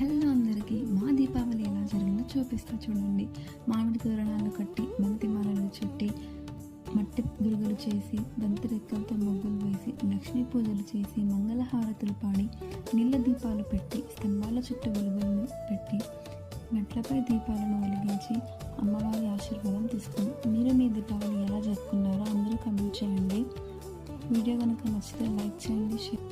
Hello అందరికీ. మా దీపావళి ఎలా జరిగిందో చూపిస్తా చూడండి. మామిడి తోరణాలు కట్టి బంతి మాలలు చుట్టి మట్టి దుర్గలు చేసి బంతి రెక్కలతో ముగ్గులు వేసి లక్ష్మీ పూజలు చేసి మంగళహారతులు పాడి నీళ్ళ దీపాలు పెట్టి స్తంభాల చుట్టూ వెలుగులను పెట్టి మెట్లపై దీపాలను వెలిగించి అమ్మవారి ఆశీర్వాదం తీసుకుని మీరు మీ దీపావళి ఎలా జరుపుకున్నారో అందరూ కమెంట్ చేయండి. వీడియో కనుక నచ్చితే లైక్ చేయండి షేర్